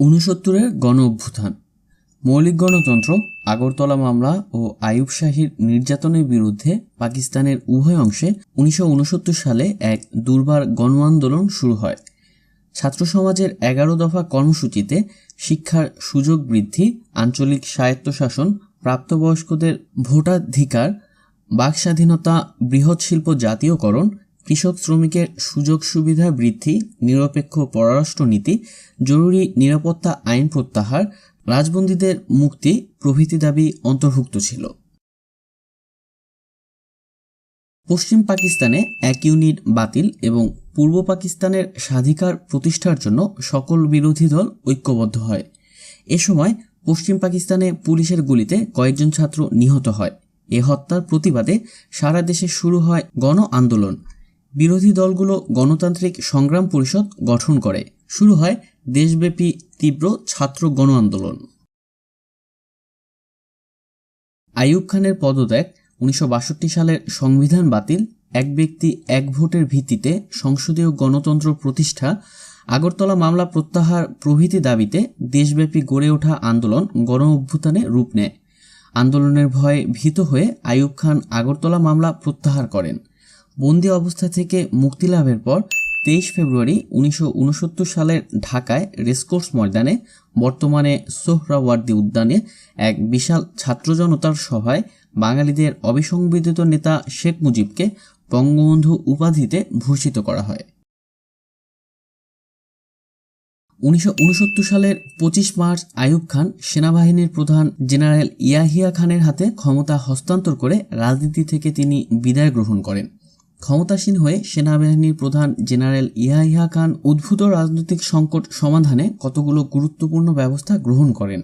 ঊনসত্তরের গণ অভ্যুত্থান মৌলিক গণতন্ত্র, আগরতলা মামলা ও আইয়ুব শাহীর নির্যাতনের বিরুদ্ধে পাকিস্তানের উভয় অংশে উনিশশো উনসত্তর সালে এক দুর্বার গণ আন্দোলন শুরু হয়। ছাত্র সমাজের এগারো দফা কর্মসূচিতে শিক্ষার সুযোগ বৃদ্ধি, আঞ্চলিক স্বায়ত্তশাসন, প্রাপ্তবয়স্কদের ভোটাধিকার বাক স্বাধীনতা বৃহৎ শিল্প জাতীয়করণ কৃষক শ্রমিকের সুযোগ সুবিধা বৃদ্ধি, নিরপেক্ষ পররাষ্ট্রনীতি জরুরি নিরাপত্তা আইন প্রত্যাহার, রাজবন্দীদের মুক্তি প্রভৃতি দাবি অন্তর্ভুক্ত ছিল। পশ্চিম পাকিস্তানে এক ইউনিট বাতিল এবং পূর্ব পাকিস্তানের স্বাধিকার প্রতিষ্ঠার জন্য সকল বিরোধী দল ঐক্যবদ্ধ হয়। এ সময় পশ্চিম পাকিস্তানে পুলিশের গুলিতে কয়েকজন ছাত্র নিহত হয়। এ হত্যার প্রতিবাদে সারা দেশে শুরু হয় গণ আন্দোলন। বিরোধী দলগুলো গণতান্ত্রিক সংগ্রাম পরিষদ গঠন করে। শুরু হয় দেশব্যাপী তীব্র ছাত্র গণ আন্দোলন আইয়ুব খানের পদত্যাগ উনিশশো বাষট্টি সালের সংবিধান বাতিল, এক ব্যক্তি এক ভোটের ভিত্তিতে সংসদীয় গণতন্ত্র প্রতিষ্ঠা, আগরতলা মামলা প্রত্যাহার প্রভৃতি দাবিতে দেশব্যাপী গড়ে ওঠা আন্দোলন গণ অভ্যুত্থানে রূপ নেয়। আন্দোলনের ভয়ে ভীত হয়ে আইয়ুব খান আগরতলা মামলা প্রত্যাহার করেন। বন্দি অবস্থা থেকে মুক্তি লাভের পর তেইশ ফেব্রুয়ারি উনিশশো উনসত্তর সালের ঢাকায় রেসকোর্স ময়দানে বর্তমানে সোহরাওয়ার্দী উদ্যানে এক বিশাল ছাত্র জনতার সভায় বাঙালিদের অবিসংবিদিত নেতা শেখ মুজিবকে বঙ্গবন্ধু উপাধিতে ভূষিত করা হয়। উনিশশো উনসত্তর সালের পঁচিশ মার্চ আইয়ুব খান, সেনাবাহিনীর প্রধান জেনারেল ইয়াহিয়া খানের হাতে ক্ষমতা হস্তান্তর করে রাজনীতি থেকে তিনি বিদায় গ্রহণ করেন। ক্ষমতাসীন হয়ে সেনাবাহিনীর প্রধান জেনারেল ইয়াহিয়া খান উদ্ভূত রাজনৈতিক সংকট সমাধানে কতগুলো গুরুত্বপূর্ণ ব্যবস্থা গ্রহণ করেন।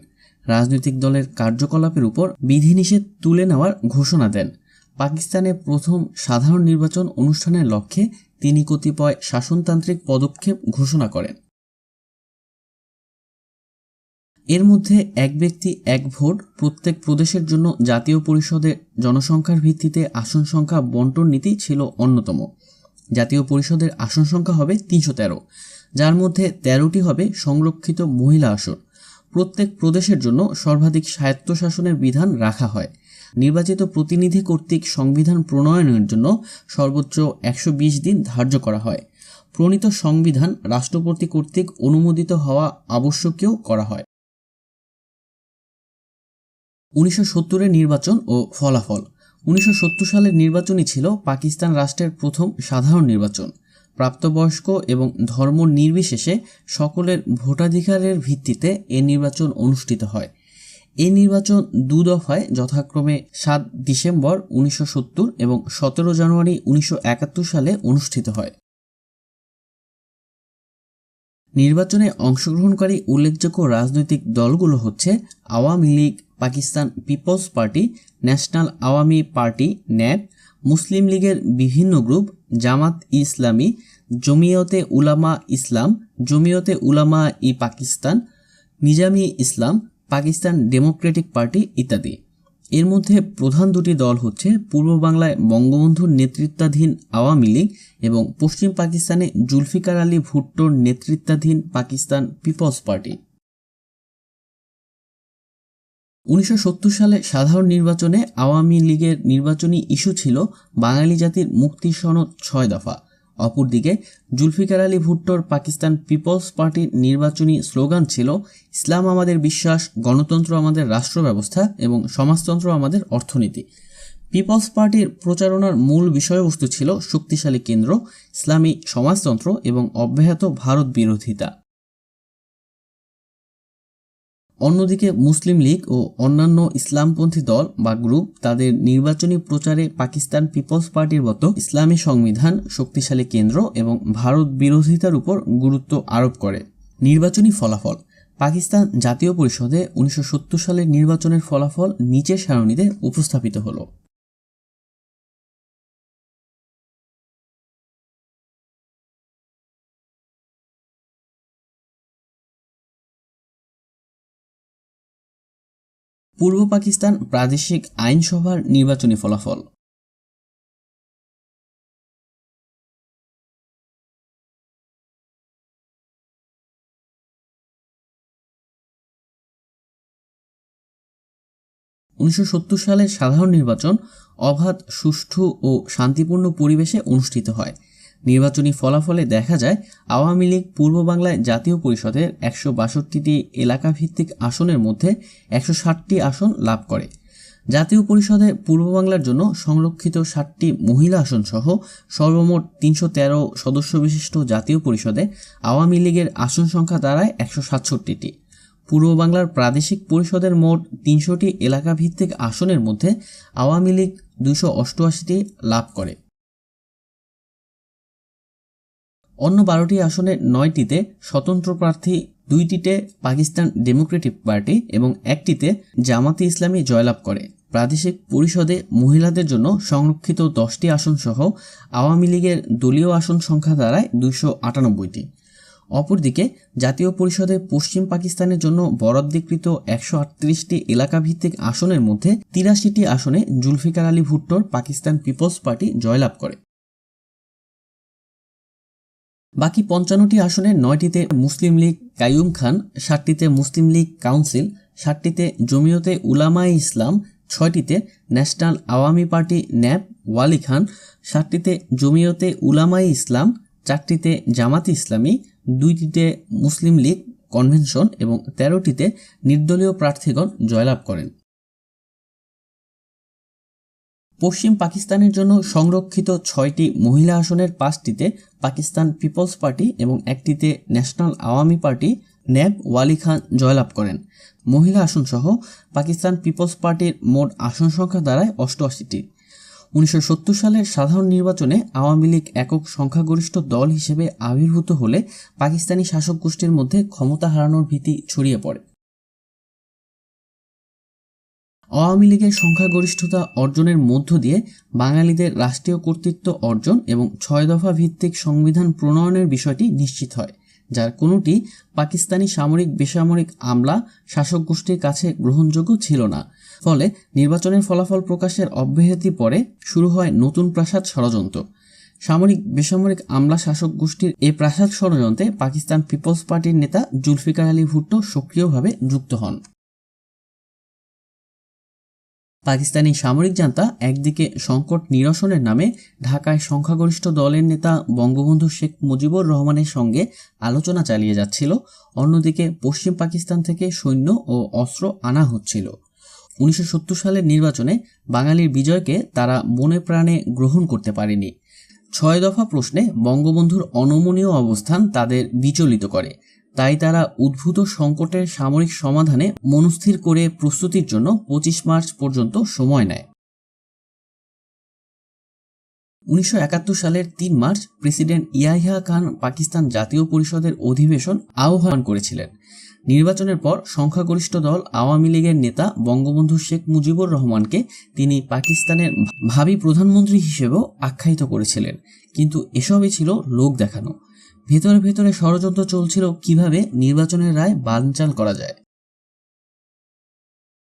রাজনৈতিক দলের কার্যকলাপের উপর বিধিনিষেধ তুলে নেওয়ার ঘোষণা দেন। পাকিস্তানে প্রথম সাধারণ নির্বাচন অনুষ্ঠানের লক্ষ্যে তিনি কতিপয় শাসনতান্ত্রিক পদক্ষেপ ঘোষণা করেন। এর মধ্যে এক ব্যক্তি এক ভোট প্রত্যেক প্রদেশের জন্য জাতীয় পরিষদে জনসংখ্যার ভিত্তিতে আসন সংখ্যা বন্টন নীতি ছিল অন্যতম। জাতীয় পরিষদের আসন সংখ্যা হবে তিনশো তেরো, যার মধ্যে তেরোটি হবে সংরক্ষিত মহিলা আসন। প্রত্যেক প্রদেশের জন্য সর্বাধিক স্বায়ত্তশাসনের বিধান রাখা হয়। নির্বাচিত প্রতিনিধি কর্তৃক সংবিধান প্রণয়নের জন্য সর্বোচ্চ একশো বিশ দিন ধার্য করা হয়। প্রণীত সংবিধান রাষ্ট্রপতি কর্তৃক অনুমোদিত হওয়া আবশ্যকীয় করা হয়। উনিশশো সত্তরের নির্বাচন ও ফলাফল। উনিশশো সত্তর সালের নির্বাচনই ছিল পাকিস্তান রাষ্ট্রের প্রথম সাধারণ নির্বাচন। প্রাপ্তবয়স্ক এবং ধর্ম নির্বিশেষে সকলের ভোটাধিকারের ভিত্তিতে এ নির্বাচন অনুষ্ঠিত হয়। এই নির্বাচন দু দফায় যথাক্রমে সাত ডিসেম্বর উনিশশো সত্তর এবং সতেরো জানুয়ারি উনিশশো একাত্তর সালে অনুষ্ঠিত হয়। নির্বাচনে অংশগ্রহণকারী উল্লেখযোগ্য রাজনৈতিক দলগুলো হচ্ছে Awami League, Pakistan Peoples Party, National Awami Party NAP Muslim লীগের বিভিন্ন group, Jamaat Islami, Jamiat Ulama Islam, Jamiat Ulama e Pakistan, Nizami Islam, Pakistan Democratic Party ইত্যাদি। এর মধ্যে প্রধান দুটি দল হচ্ছে পূর্ব বাংলায় বঙ্গবন্ধুর নেতৃত্বাধীন আওয়ামী লীগ এবং পশ্চিম পাকিস্তানে জুলফিকার আলী ভুট্টোর নেতৃত্বাধীন পাকিস্তান পিপলস পার্টি। উনিশশো সত্তর সালে সাধারণ নির্বাচনে আওয়ামী লীগের নির্বাচনী ইস্যু ছিল বাঙালি জাতির মুক্তি সনদ ছয় দফা। অপরদিকে জুলফিকার আলী ভুট্টোর পাকিস্তান পিপলস পার্টির নির্বাচনী স্লোগান ছিল, ইসলাম আমাদের বিশ্বাস, গণতন্ত্র আমাদের রাষ্ট্র ব্যবস্থা এবং সমাজতন্ত্র আমাদের অর্থনীতি। পিপলস পার্টির প্রচারণার মূল বিষয়বস্তু ছিল শক্তিশালী কেন্দ্র, ইসলামী সমাজতন্ত্র এবং অব্যাহত ভারত বিরোধিতা। অন্যদিকে মুসলিম লীগ ও অন্যান্য ইসলামপন্থী দল বা গ্রুপ তাদের নির্বাচনী প্রচারে পাকিস্তান পিপলস পার্টির মতো ইসলামী সংবিধান শক্তিশালী কেন্দ্র এবং ভারত বিরোধিতার উপর গুরুত্ব আরোপ করে। নির্বাচনী ফলাফল। পাকিস্তান জাতীয় পরিষদে উনিশশো সত্তর সালের নির্বাচনের ফলাফল নিচের সারণীতে উপস্থাপিত হলো। পূর্ব পাকিস্তান প্রাদেশিক আইনসভার নির্বাচনী ফলাফল। উনিশশো সালের সাধারণ নির্বাচন অবাধ, সুষ্ঠু ও শান্তিপূর্ণ পরিবেশে অনুষ্ঠিত হয়। নির্বাচনী ফলাফলে দেখা যায়, আওয়ামী লীগ পূর্ব বাংলায় জাতীয় পরিষদের একশো বাষট্টিটি এলাকাভিত্তিক আসনের মধ্যে একশো ষাটটি আসন লাভ করে। জাতীয় পরিষদে পূর্ব বাংলার জন্য সংরক্ষিত ষাটটি মহিলা আসন সহ সর্বমোট তিনশো তেরো সদস্য বিশিষ্ট জাতীয় পরিষদে আওয়ামী লীগের আসন সংখ্যা দাঁড়ায় একশো সাতষট্টিটি। পূর্ব বাংলার প্রাদেশিক পরিষদের মোট তিনশোটি এলাকাভিত্তিক আসনের মধ্যে আওয়ামী লীগ দুশো অষ্টআশিটি লাভ করে। অন্য বারোটি আসনের নয়টিতে স্বতন্ত্র প্রার্থী, দুইটিতে পাকিস্তান ডেমোক্রেটিক পার্টি এবং একটিতে জামাতে ইসলামী জয়লাভ করে। প্রাদেশিক পরিষদে মহিলাদের জন্য সংরক্ষিত দশটি আসন সহ আওয়ামী লীগের দলীয় আসন সংখ্যা দাঁড়ায় দুইশো আটানব্বইটি। অপরদিকে জাতীয় পরিষদে পশ্চিম পাকিস্তানের জন্য বরাদ্দকৃত একশো আটত্রিশটি এলাকাভিত্তিক আসনের মধ্যে তিরাশিটি আসনে জুলফিকার আলী ভুট্টোর পাকিস্তান পিপলস পার্টি জয়লাভ করে। বাকি পঞ্চান্নটি আসনে নয়টিতে মুসলিম লীগ কাইয়ুম খান ষাটটিতে মুসলিম লীগ কাউন্সিল ষাটটিতে Jamiat Ulamaye Islam, ছয়টিতে National Awami Party NAP Wali Khan, সাতটিতে Jamiat Ulamai Islam, চারটিতে জামাত ইসলামী, দুইটিতে মুসলিম লীগ কনভেনশন এবং তেরোটিতে নির্দলীয় প্রার্থীগণ জয়লাভ করেন। পশ্চিম পাকিস্তানের জন্য সংরক্ষিত ছয়টি মহিলা আসনের পাঁচটিতে পাকিস্তান পিপলস পার্টি এবং একটিতে National Awami Party NAP Wali Khan জয়লাভ করেন। মহিলা আসনসহ পাকিস্তান পিপলস পার্টির মোট আসন সংখ্যা দাঁড়ায় অষ্টআশিটি। উনিশশো সত্তর সালের সাধারণ নির্বাচনে আওয়ামী লীগ একক সংখ্যাগরিষ্ঠ দল হিসেবে আবির্ভূত হলে পাকিস্তানি শাসক গোষ্ঠীর মধ্যে ক্ষমতা হারানোর ভীতি ছড়িয়ে পড়ে। আওয়ামী লীগের সংখ্যাগরিষ্ঠতা অর্জনের মধ্য দিয়ে বাঙালিদের রাষ্ট্রীয় কর্তৃত্ব অর্জন এবং ছয় দফা ভিত্তিক সংবিধান প্রণয়নের বিষয়টি নিশ্চিত হয়, যার কোনোটি পাকিস্তানি সামরিক বেসামরিক আমলা শাসক গোষ্ঠীর কাছে গ্রহণযোগ্য ছিল না। ফলে নির্বাচনের ফলাফল প্রকাশের অব্যাহতি পরে শুরু হয় নতুন প্রাসাদ ষড়যন্ত্র। সামরিক বেসামরিক আমলা শাসক গোষ্ঠীর এই প্রাসাদ ষড়যন্ত্রে পাকিস্তান পিপলস পার্টির নেতা জুলফিকার আলী ভুট্টো সক্রিয়ভাবে যুক্ত হন। পাকিস্তানি সামরিক জান্তা একদিকে সংকট নিরসনের নামে ঢাকায় সংখ্যাগরিষ্ঠ দলের নেতা বঙ্গবন্ধু শেখ মুজিবুর রহমানের সঙ্গে আলোচনা চালিয়ে যাচ্ছিল। অন্যদিকে পশ্চিম পাকিস্তান থেকে সৈন্য ও অস্ত্র আনা হচ্ছিল। উনিশশো সত্তর সালের নির্বাচনে বাঙালির বিজয়কে তারা মনে প্রাণে গ্রহণ করতে পারেনি। ছয় দফা প্রশ্নে বঙ্গবন্ধুর অনমনীয় অবস্থান তাদের বিচলিত করে। তাই তারা উদ্ভূত সংকটের সামরিক সমাধানে মনস্থির করে প্রস্তুতির জন্য পঁচিশ মার্চ পর্যন্ত সময় নেয়। উনিশশো একাত্তর সালের তিন মার্চ প্রেসিডেন্ট ইয়াহিয়া খান পাকিস্তান জাতীয় পরিষদের অধিবেশন আহ্বান করেছিলেন। নির্বাচনের পর সংখ্যাগরিষ্ঠ দল আওয়ামী লীগের নেতা বঙ্গবন্ধু শেখ মুজিবুর রহমানকে তিনি পাকিস্তানের ভাবি প্রধানমন্ত্রী হিসেবেও আখ্যায়িত করেছিলেন। কিন্তু এসবই ছিল লোক দেখানো। ভেতরে ভেতরে ষড়যন্ত্র চলছিল কীভাবে নির্বাচনের রায় বানচাল করা যায়।